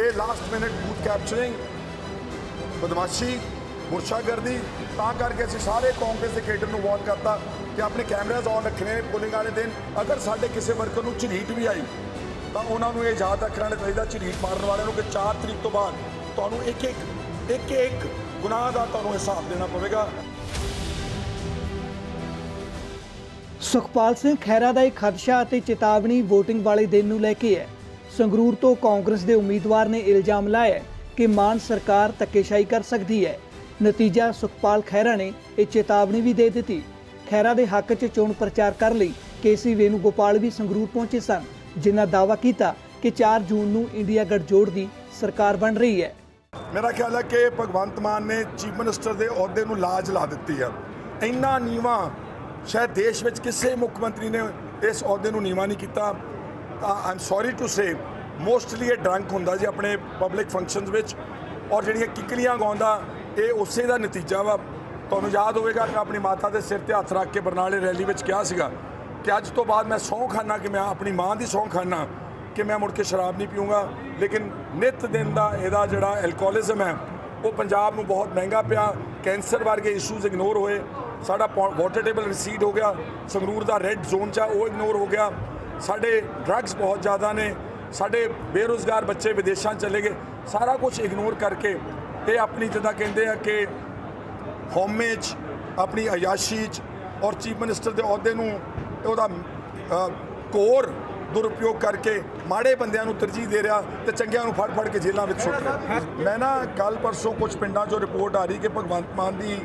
ਇਹ last minute booth capturing ਬਦਮਾਸ਼ੀ ਗੁਰਸ਼ਾਗਰਦੀ ਤਾਂ ਕਰਕੇ ਅਸੀਂ ਸਾਰੇ ਕਾਂਗਰਸ ਦੇ ਕੇਡਰ ਨੂੰ ਵਾਰਨ ਕਰਤਾ ਕਿ ਆਪਣੇ ਕੈਮਰਾਜ਼ ਔਨ ਰੱਖਣੇ ਨੇ ਪੋਲਿੰਗ ਵਾਲੇ ਦਿਨ। ਅਗਰ ਸਾਡੇ ਕਿਸੇ ਵਰਕਰ ਨੂੰ ਝਰੀਟ ਵੀ ਆਈ, ਤਾਂ ਉਹਨਾਂ ਨੂੰ ਇਹ ਯਾਦ ਰੱਖਣਾ ਚਾਹੀਦਾ ਝਰੀਟ ਮਾਰਨ ਵਾਲਿਆਂ ਨੂੰ ਕਿ 4 ਤਰੀਕ ਤੋਂ ਬਾਅਦ ਤੁਹਾਨੂੰ ਇੱਕ ਇੱਕ ਇੱਕ ਇੱਕ ਗੁਨਾਹ ਦਾ ਤੁਹਾਨੂੰ ਹਿਸਾਬ ਦੇਣਾ ਪਵੇਗਾ। ਸੁਖਪਾਲ ਸਿੰਘ ਖਹਿਰਾ ਦਾ ਇੱਕ ਖਦਸ਼ਾ ਅਤੇ ਚੇਤਾਵਨੀ VOTING ਵਾਲੇ ਦਿਨ ਨੂੰ ਲੈ ਕੇ ਹੈ। ਸੰਗਰੂਰ ਤੋਂ ਕਾਂਗਰਸ ਦੇ ਉਮੀਦਵਾਰ ਨੇ ਇਲਜ਼ਾਮ ਲਾਇਆ ਕਿ ਮਾਨ ਸਰਕਾਰ ਧੱਕੇਸ਼ਾਹੀ ਕਰ ਸਕਦੀ ਹੈ। ਨਤੀਜਾ ਸੁਖਪਾਲ ਖਹਿਰਾ ਨੇ ਇਹ ਚੇਤਾਵਨੀ ਵੀ ਦੇ ਦਿੱਤੀ। ਖਹਿਰਾ ਦੇ ਹੱਕ 'ਚ ਚੋਣ ਪ੍ਰਚਾਰ ਕਰਨ ਲਈ ਕੇਸੀ ਵੇਨੂ ਗੋਪਾਲ ਵੀ ਸੰਗਰੂਰ ਪਹੁੰਚੇ ਸਨ, ਜਿਨ੍ਹਾਂ ਦਾਅਵਾ ਕੀਤਾ ਕਿ 4 ਜੂਨ ਨੂੰ ਇੰਡੀਆ ਗੱਠਜੋੜ ਦੀ ਸਰਕਾਰ ਬਣ ਰਹੀ ਹੈ। ਮੇਰਾ ਖਿਆਲ ਹੈ ਕਿ ਭਗਵੰਤ ਮਾਨ ਨੇ ਚੀਫ ਮਿਨਿਸਟਰ ਦੇ ਅਹੁਦੇ ਨੂੰ ਲਾਜ ਲਾ ਦਿੱਤੀ ਹੈ। ਇੰਨਾ ਨੀਵਾ, ਸ਼ਾਇਦ ਦੇਸ਼ ਵਿੱਚ ਕਿਸੇ ਮੁੱਖ ਮੰਤਰੀ ਨੇ ਇਸ ਅਹੁਦੇ ਨੂੰ ਨੀਵਾ ਨਹੀਂ ਕੀਤਾ। ਤਾਂ ਆਮ ਸੌਰੀ ਟੂ ਸੇ ਮੋਸਟਲੀ ਇਹ ਡਰੰਕ ਹੁੰਦਾ ਜੀ ਆਪਣੇ ਪਬਲਿਕ ਫੰਕਸ਼ਨਸ ਵਿੱਚ ਔਰ ਜਿਹੜੀਆਂ ਕਿਕਲੀਆਂ ਗਾਉਂਦਾ, ਇਹ ਉਸੇ ਦਾ ਨਤੀਜਾ ਵਾ। ਤੁਹਾਨੂੰ ਯਾਦ ਹੋਵੇਗਾ ਕਿ ਆਪਣੀ ਮਾਤਾ ਦੇ ਸਿਰ ਤੇ ਹੱਥ ਰੱਖ ਕੇ ਬਰਨਾਲੇ ਰੈਲੀ ਵਿੱਚ ਕਿਹਾ ਸੀਗਾ ਕਿ ਅੱਜ ਤੋਂ ਬਾਅਦ ਮੈਂ ਸਹੁੰ ਖਾਨਾ, ਕਿ ਮੈਂ ਆਪਣੀ ਮਾਂ ਦੀ ਸਹੁੰ ਖਾਨਾ, ਕਿ ਮੈਂ ਮੁੜ ਕੇ ਸ਼ਰਾਬ ਨਹੀਂ ਪੀਊਂਗਾ। ਲੇਕਿਨ ਨਿਤ ਦਿਨ ਦਾ ਇਹਦਾ ਜਿਹੜਾ ਐਲਕੋਹਲਿਜ਼ਮ ਹੈ, ਉਹ ਪੰਜਾਬ ਨੂੰ ਬਹੁਤ ਮਹਿੰਗਾ ਪਿਆ। ਕੈਂਸਰ ਵਰਗੇ ਇਸ਼ੂਜ਼ ਇਗਨੋਰ ਹੋਏ। ਸਾਡਾ ਵਾਟਰ ਟੇਬਲ ਰਿਸੀਡ ਹੋ ਗਿਆ। ਸੰਗਰੂਰ ਦਾ ਰੈੱਡ ਜ਼ੋਨ ਚ ਆ, ਉਹ ਇਗਨੋਰ ਹੋ ਗਿਆ। ਸਾਡੇ ਡਰੱਗਸ ਬਹੁਤ ਜ਼ਿਆਦਾ ਨੇ ਸਾਡੇ ਬੇਰੁਜ਼ਗਾਰ ਬੱਚੇ ਵਿਦੇਸ਼ਾਂ 'ਚ ਚਲੇ ਗਏ ਸਾਰਾ ਕੁਝ ਇਗਨੋਰ ਕਰਕੇ ਇਹ ਆਪਣੀ ਜਿੱਦਾਂ ਕਹਿੰਦੇ ਆ ਕਿ ਹੋਮੇ 'ਚ ਆਪਣੀ ਅਯਾਸ਼ੀ 'ਚ ਔਰ ਚੀਫ ਮਿਨਿਸਟਰ ਦੇ ਅਹੁਦੇ ਨੂੰ ਉਹਦਾ ਅ, ਕੋਰ ਦੁਰਉਪਯੋਗ ਕਰਕੇ ਮਾੜੇ ਬੰਦਿਆਂ ਨੂੰ ਤਰਜੀਹ ਦੇ ਰਿਹਾ ਤੇ ਚੰਗਿਆਂ ਨੂੰ ਫੜ ਫੜ ਕੇ ਜੇਲ੍ਹਾਂ ਵਿੱਚ ਸੁੱਟ ਰਿਹਾ। ਮੈਂ ਨਾ ਕੱਲ ਪਰਸੋਂ ਕੁਝ ਪਿੰਡਾਂ 'ਚੋਂ ਰਿਪੋਰਟ ਆ ਰਹੀ ਕਿ ਭਗਵੰਤ ਮਾਨ ਦੀ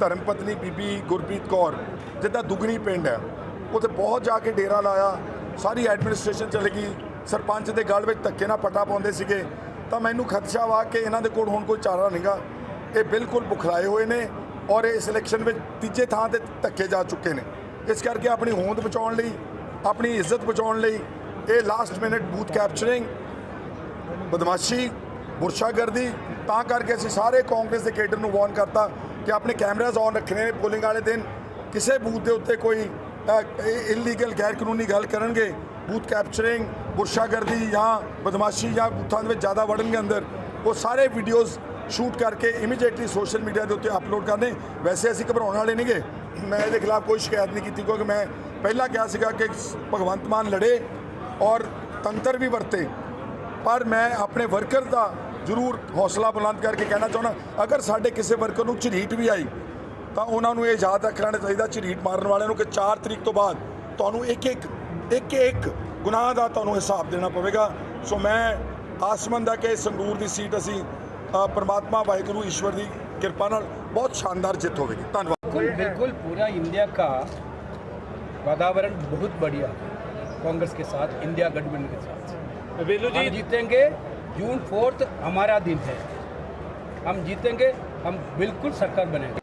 ਧਰਮ ਪਤਨੀ ਬੀਬੀ ਗੁਰਪ੍ਰੀਤ ਕੌਰ ਜਿੱਦਾਂ ਦੁਗਣੀ ਪਿੰਡ ਹੈ ਉੱਥੇ ਬਹੁਤ ਜਾ ਕੇ ਡੇਰਾ ਲਾਇਆ ਸਾਰੀ ਐਡਮਿਨਿਸਟ੍ਰੇਸ਼ਨ ਚਲੇ ਗਈ। ਸਰਪੰਚ ਦੇ ਗਲ ਵਿੱਚ ਧੱਕੇ ਨਾਲ ਪਟਾ ਪਾਉਂਦੇ ਸੀਗੇ। ਤਾਂ ਮੈਨੂੰ ਖਦਸ਼ਾ ਵਾ ਕਿ ਇਹਨਾਂ ਦੇ ਕੋਲ ਹੁਣ ਕੋਈ ਚਾਰਾ ਨਹੀਂਗਾ। ਇਹ ਬਿਲਕੁਲ ਬੁਖਲਾਏ ਹੋਏ ਨੇ ਔਰ ਇਸ ਇਲੈਕਸ਼ਨ ਵਿੱਚ ਤੀਜੇ ਥਾਂ ਤੇ ਧੱਕੇ ਜਾ ਚੁੱਕੇ ਨੇ। ਇਸ ਕਰਕੇ ਆਪਣੀ ਹੋਂਦ ਬਚਾਉਣ ਲਈ, ਆਪਣੀ ਇੱਜ਼ਤ ਬਚਾਉਣ ਲਈ ਇਹ ਲਾਸਟ ਮਿੰਟ ਬੂਥ ਕੈਪਚਰਿੰਗ ਬਦਮਾਸ਼ੀ ਗੁਰਸ਼ਾਗਰਦੀ ਤਾਂ ਕਰਕੇ ਅਸੀਂ ਸਾਰੇ ਕਾਂਗਰਸ ਦੇ ਕੇਡਰ ਨੂੰ ਵਾਰਨ ਕਰਤਾ ਕਿ ਆਪਣੇ ਕੈਮਰਾਜ਼ ਔਨ ਰੱਖਣੇ ਨੇ ਪੋਲਿੰਗ ਵਾਲੇ ਦਿਨ। ਕਿਸੇ ਬੂਥ ਦੇ ਉੱਤੇ ਕੋਈ ਇਲੀਗਲ ਗੈਰ ਕਾਨੂੰਨੀ ਗੱਲ ਕਰਨਗੇ ਬੂਥ ਕੈਪਚਰਿੰਗ ਗੁਰਸ਼ਾਗਰਦੀ ਜਾਂ ਬਦਮਾਸ਼ੀ ਜਾਂ ਬੂਥਾਂ ਦੇ ਵਿੱਚ ਜ਼ਿਆਦਾ ਵੜਨਗੇ ਅੰਦਰ, ਉਹ ਸਾਰੇ ਵੀਡੀਓਜ਼ ਸ਼ੂਟ ਕਰਕੇ ਇਮੀਡੀਏਟਲੀ ਸੋਸ਼ਲ ਮੀਡੀਆ ਦੇ ਉੱਤੇ ਅਪਲੋਡ ਕਰਨੇ। ਵੈਸੇ ਅਸੀਂ ਘਬਰਾਉਣ ਵਾਲੇ ਨਹੀਂਗੇ। ਮੈਂ ਇਹਦੇ ਖਿਲਾਫ ਕੋਈ ਸ਼ਿਕਾਇਤ ਨਹੀਂ ਕੀਤੀ ਕਿਉਂਕਿ ਮੈਂ ਪਹਿਲਾਂ ਕਿਹਾ ਸੀਗਾ ਕਿ ਭਗਵੰਤ ਮਾਨ ਲੜੇ ਔਰ ਤੰਤਰ ਵੀ ਵਰਤੇ। ਪਰ ਮੈਂ ਆਪਣੇ ਵਰਕਰ ਦਾ ਜ਼ਰੂਰ ਹੌਸਲਾ ਬੁਲੰਦ ਕਰਕੇ ਕਹਿਣਾ ਚਾਹੁੰਦਾ, ਅਗਰ ਸਾਡੇ ਕਿਸੇ ਵਰਕਰ ਨੂੰ ਝਰੀਟ ਵੀ ਆਈ ਤਾਂ ਉਹਨਾਂ ਨੂੰ ਇਹ ਯਾਦ ਰੱਖਣਾ ਚਾਹੀਦਾ ਝਰੀਟ ਮਾਰਨ ਵਾਲਿਆਂ ਨੂੰ ਕਿ 4 ਤਰੀਕ ਤੋਂ ਬਾਅਦ ਤੁਹਾਨੂੰ ਇੱਕ ਇੱਕ ਇੱਕ ਇੱਕ ਗੁਨਾਹ ਦਾ ਤੁਹਾਨੂੰ ਹਿਸਾਬ ਦੇਣਾ ਪਵੇਗਾ ਸੋ ਮੈਂ ਆਸਮਨ ਦਾ ਕਿ ਸੰਗਰੂਰ ਦੀ ਸੀਟ ਅਸੀਂ ਅ, ਪ੍ਰਮਾਤਮਾ ਵਾਹਿਗੁਰੂ ਈਸ਼ਵਰ ਦੀ ਕਿਰਪਾ ਨਾਲ ਬਹੁਤ ਸ਼ਾਨਦਾਰ ਜਿੱਤ ਹੋਵੇਗੀ ਧੰਨਵਾਦ बिल्कुल बिल्कुल पूरा इंडिया का वातावरण बहुत बढ़िया है कांग्रेस के साथ इंडिया गठबंधन के साथ वेलू हम जी जीतेंगे जून फोर्थ हमारा दिन है हम जीतेंगे हम बिल्कुल सरकार बनेंगे